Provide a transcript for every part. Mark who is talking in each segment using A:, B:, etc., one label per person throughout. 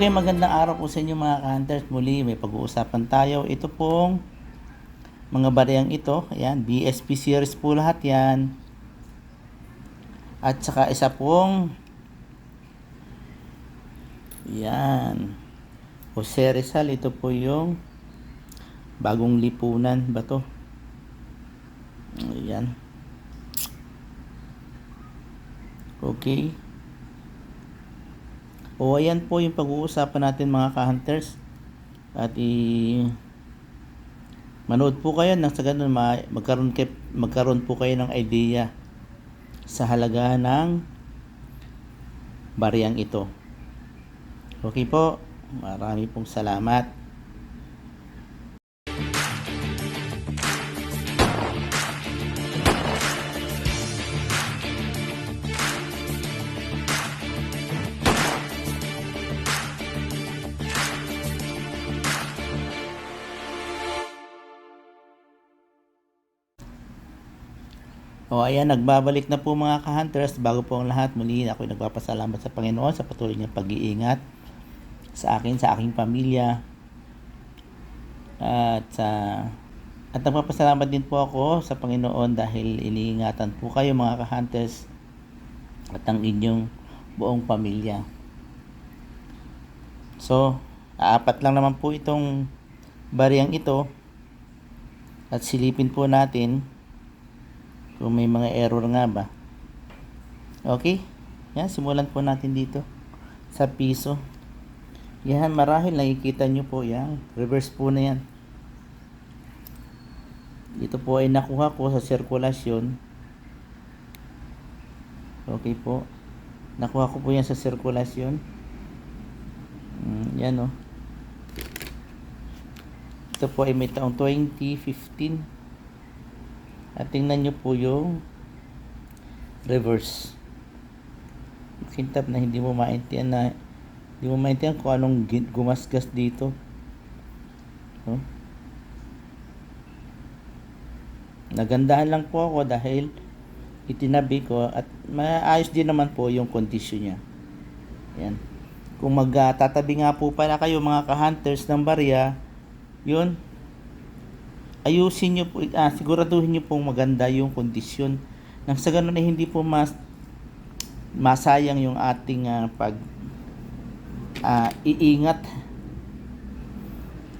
A: Okay, magandang araw po sa inyo mga hunters. Muli, may pag-uusapan tayo. Ito pong mga bariyang ito. Ayan, BSP series po lahat yan. At saka isa pong yan. Jose Rizal, ito po yung bagong lipunan ba to? Ayan. Okay. O ayan po yung pag-uusapan natin mga ka-hunters. At i manood po kayo nang sa ganun ma- magkaroon, kay, magkaroon po kayo ng idea sa halaga ng bariyang ito. Okay po. Marami pong salamat. O ayan, nagbabalik na po mga ka-hunters. Bago po ang lahat, muli ako nagpapasalamat sa Panginoon sa patuloy niyang pag-iingat sa akin, sa aking pamilya. At sa at nagpapasalamat din po ako sa Panginoon dahil iniingatan po kayo mga ka-hunters at ang inyong buong pamilya. So, apat lang naman po itong bariyang ito at silipin po natin kung may mga error nga ba. Okay? Yan, simulan po natin dito sa piso. Yan, marahil nakikita nyo po yan. Reverse po na yan. Ito po ay nakuha ko sa sirkulasyon. Okay po. Nakuha ko po yan sa sirkulasyon. Mm, yan o. Oh. Ito po ay may taong 2015. At tingnan nyo po yung reverse. Kintab na hindi mo maintindihan na hindi mo maintindihan kung anong gumasgas dito. Oh. Nagandahan lang po ako dahil itinabi ko at maayos din naman po yung kondisyon niya. Yan. Kung magtatabi nga po pala kayo mga ka-hunters ng barya, yun, ayusin nyo po, ah, siguraduhin nyo pong maganda yung kondisyon. Nang sa ganun ay hindi po mas masayang yung ating ah, pag ah, iingat.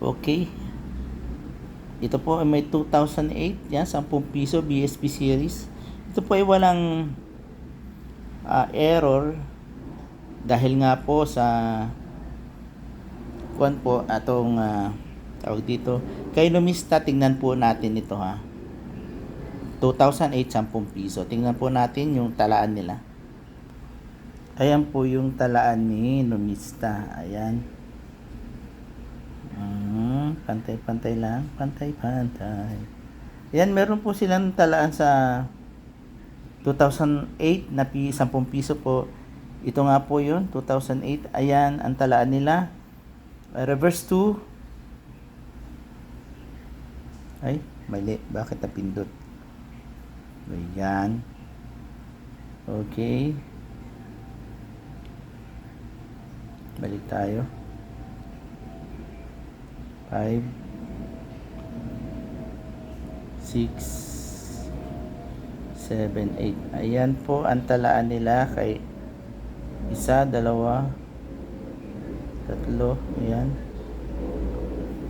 A: Okay. Ito po ay may 2008, yan, 10 piso BSP series. Ito po ay walang ah, error dahil nga po sa kuan po atong ah, tawag dito. Kay Lumista tingnan po natin ito ha. 2008 10 piso. Tingnan po natin yung talaan nila. Ayan po yung talaan ni Lumista. Ayan. Hmm, pantay-pantay lang. Pantay-pantay. Ayan meron po silang talaan sa 2008 na pi 10 piso po. Ito nga po yun 2008 ayan ang talaan nila. Reverse 2 ay, mali. Bakit napindot? Ayan. Okay. Balik tayo. 5 6 7 8 Ayan po ang talaan nila kay isa, dalawa, tatlo, ayan.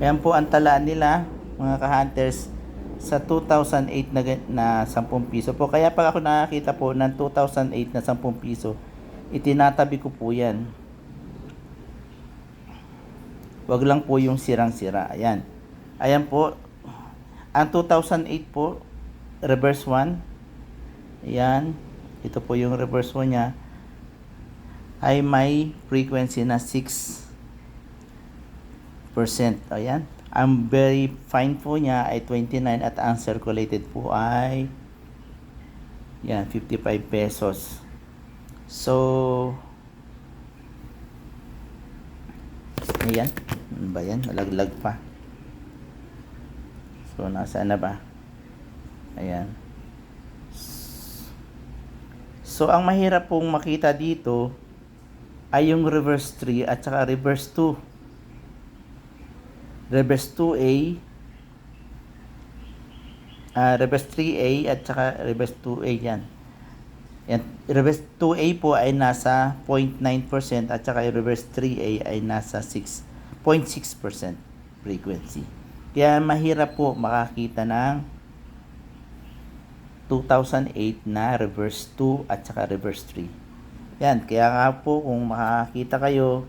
A: Ayan po ang talaan nila mga ka-hunters sa 2008 na, na 10 piso po. Kaya pag ako nakakita po ng 2008 na 10 piso, itinatabi ko po yan. Wag lang po yung sirang-sira. Ayan. Ayan po. Ang 2008 po, reverse 1. Ayan. Ito po yung reverse 1 niya. Ay may frequency na 6%. Ayan. Ang very fine po niya ay 29 at ang circulated po ay yan, 55 pesos. So, ayan. Ano ba yan? Nalaglag pa. So, nasaan na ba? Ayan. So, ang mahirap pong makita dito ay yung reverse 3 at saka reverse 2. Reverse 2A, ah reverse 3A at saka reverse 2A yan. Yan, reverse 2A po ay nasa 0.9% at saka reverse 3A ay nasa 6.6% frequency. Kaya mahirap po makakita ng 2008 na reverse 2 at saka reverse 3. Yan, kaya nga po kung makakita kayo,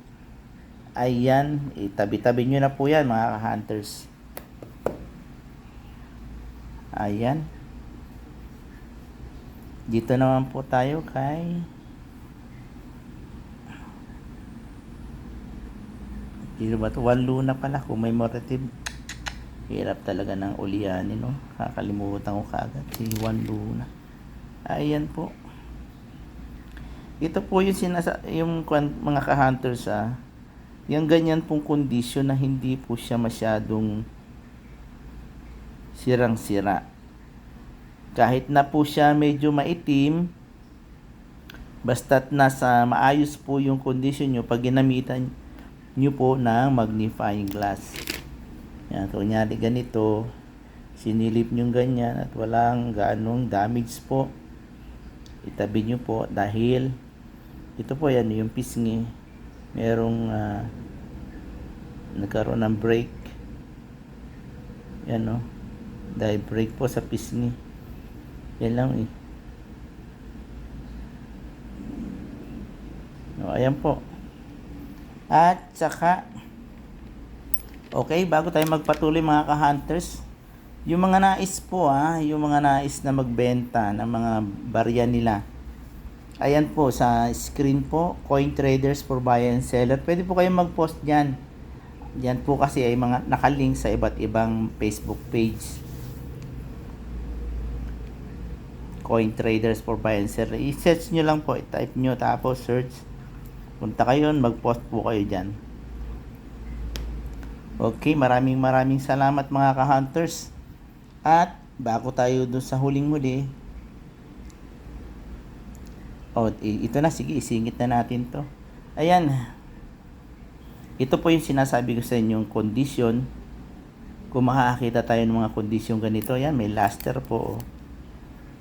A: ay yan, itabi-tabi nyo na po yan mga hunters. Ayan. Dito naman po tayo kay Dito ba to? One luna pala, commemorative. Hirap talaga ng ulianin, no? Kakalimutan ko kaagad. Si Juan Luna. Ayan po. Ito po yung sinasa yung mga ka-hunters ah. Yung ganyan pong kondisyon na hindi po siya masyadong sirang-sira. Kahit na po siya medyo maitim, basta't nasa maayos po yung kondisyon nyo pag ginamitan nyo po ng magnifying glass. Yan, kunyari ganito, sinilip nyo ganyan at walang ganong damage po. Itabi nyo po dahil ito po yan yung pisngi. Merong ah, nagkaroon ng break. Yan no. Dahil break po sa pisngi. Yan lang eh. No, ayan po. At saka Okay, bago tayo magpatuloy mga ka-hunters, yung mga nais po ah, yung mga nais na magbenta ng mga barya nila. Ayan po sa screen po, Coin Traders for Buyer and Seller. Pwede po kayong mag-post diyan. Diyan po kasi ay mga nakalink sa iba't ibang Facebook page. Coin Traders for Buyer and Seller. I-search nyo lang po, i-type nyo tapos search. Punta kayo, mag-post po kayo diyan. Okay, maraming maraming salamat mga ka-hunters. At bago tayo dun sa huling-huli, oh, ito na, sige, isingit na natin to. Ayan, ito po yung sinasabi ko sa inyong condition. Kung makakakita tayo ng mga kondisyon ganito, yan, may luster po. oh.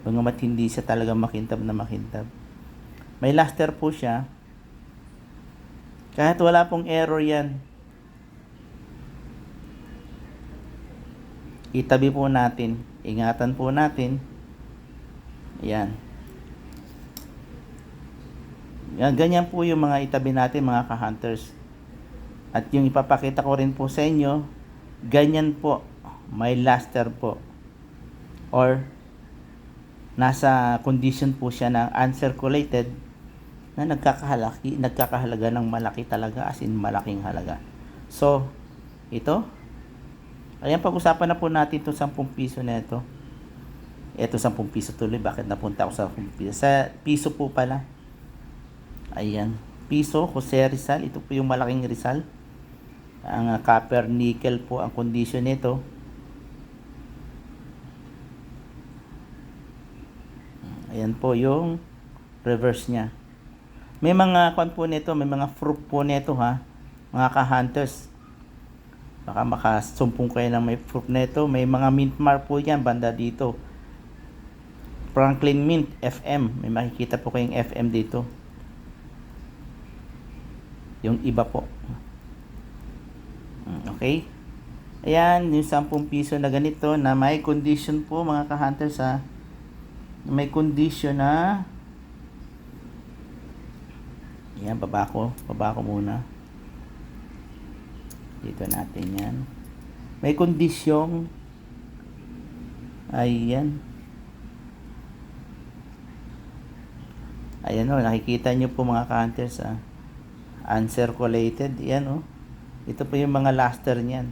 A: Bagamat hindi siya talaga makintab na makintab. May luster po siya. Kahit wala pong error yan, itabi po natin, ingatan po natin. Yan. Yan, ganyan po yung mga itabi natin mga ka-hunters. At yung ipapakita ko rin po sa inyo, ganyan po, may luster po. Or, nasa condition po siya ng uncirculated na nagkakahalaki, nagkakahalaga ng malaki talaga, as in malaking halaga. So, ito, Ayan, pag-usapan na po natin itong 10 piso na ito. Ito 10 piso tuloy. Bakit napunta ako sa 10 piso? Sa piso po pala. Ayan. Piso, Jose Rizal. Ito po yung malaking Rizal. Ang uh, copper nickel po ang condition nito. Ayan po yung reverse niya. May mga kwan po nito, may mga fruit po nito ha. Mga ka-hunters baka makasumpong kayo ng may proof nito may mga mint mark po yan banda dito Franklin Mint FM may makikita po kayong FM dito yung iba po Mm, okay ayan yung 10 piso na ganito na may condition po mga ka-hunters ha may condition na ayan baba ko baba ko muna dito natin yan. May kondisyong ayan. Ayan o, nakikita nyo po mga counters ah. Uncirculated, yan o. Ito po yung mga luster niyan.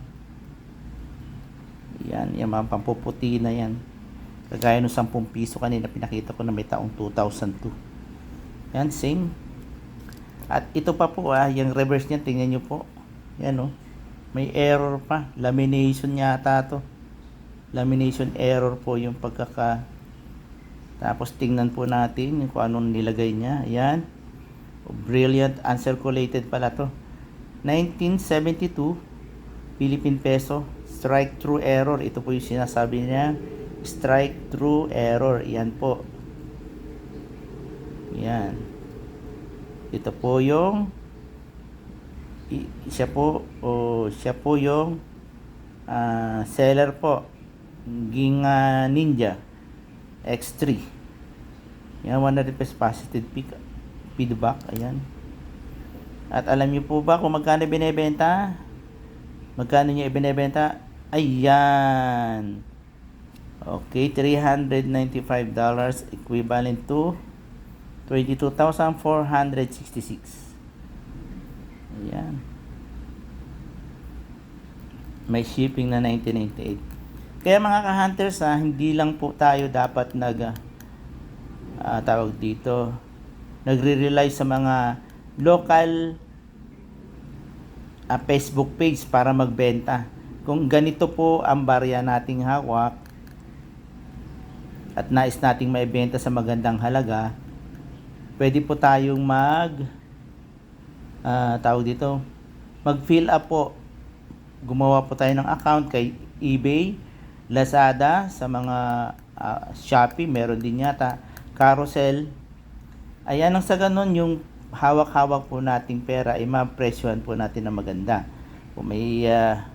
A: Yan, yung mga pampuputi na yan. Kagaya ng 10 piso kanina pinakita ko na may taong 2002. Yan, same. At ito pa po ah, yung reverse niya, tingnan nyo po. Yan o. May error pa. Lamination yata to. Lamination error po yung pagkaka... Tapos tingnan po natin kung anong nilagay niya. Ayan. Brilliant uncirculated pala to. 1972 Philippine peso strike through error. Ito po yung sinasabi niya. Strike through error. Yan po. Yan. Ito po yung siya po o siya po yung ah, seller po. Ginga Ninja X3. Yan 100 pesos positive pick feedback. Ayan. At alam niyo po ba kung magkano binebenta? Magkano niya ibinebenta? Ayan. Okay, $395 equivalent to 22,466. Ayan. May shipping na 1998. Kaya mga ka-hunters, ah, hindi lang po tayo dapat nag ah, tawag dito nagre-rely sa mga local ah, Facebook page para magbenta. Kung ganito po ang barya nating hawak at nais nating maibenta sa magandang halaga, pwede po tayong mag ah, tawag dito, mag-fill up po. Gumawa po tayo ng account kay eBay, Lazada, sa mga ah, Shopee, meron din yata, Carousel. Ayan, ang sa ganun, yung hawak-hawak po nating pera, ay mapresyohan po natin na maganda. Kung may, ah,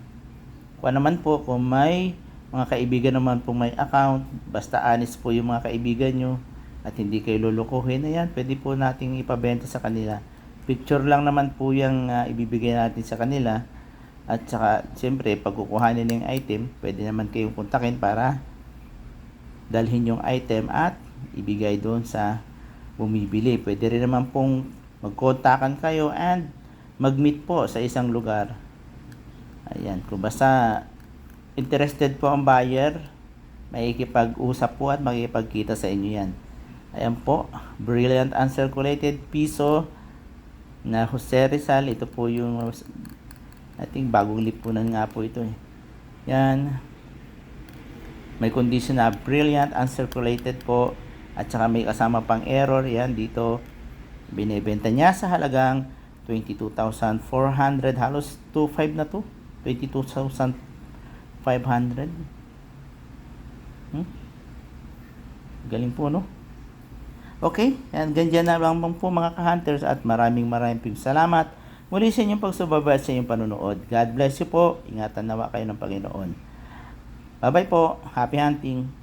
A: kung naman po, kung may mga kaibigan naman po may account, basta honest po yung mga kaibigan nyo, at hindi kayo lulukuhin, ayan, pwede po nating ipabenta sa kanila. Picture lang naman po yung ah, ibibigay natin sa kanila. At saka, siyempre, pag kukuhanin ng item, pwede naman kayong kontakin para dalhin yung item at ibigay doon sa bumibili. Pwede rin naman pong magkontakan kayo and mag-meet po sa isang lugar. Ayan, kung basta interested po ang buyer, makikipag-usap po at makikipagkita sa inyo yan. Ayan po, brilliant uncirculated piso na Jose Rizal. Ito po yung I think bagong lipunan nga po ito eh. Yan. May condition na brilliant, uncirculated po. At saka may kasama pang error. Yan dito. Binebenta niya sa halagang 22,400. Halos 2.5 na to. 22,500. Hmm? Galing po no? Okay, yan, ganyan na lang po mga ka-hunters at maraming maraming salamat muli sa inyong pagsubaybay sa inyong panunood. God bless you po. Ingatan nawa kayo ng Panginoon. Bye-bye po. Happy hunting.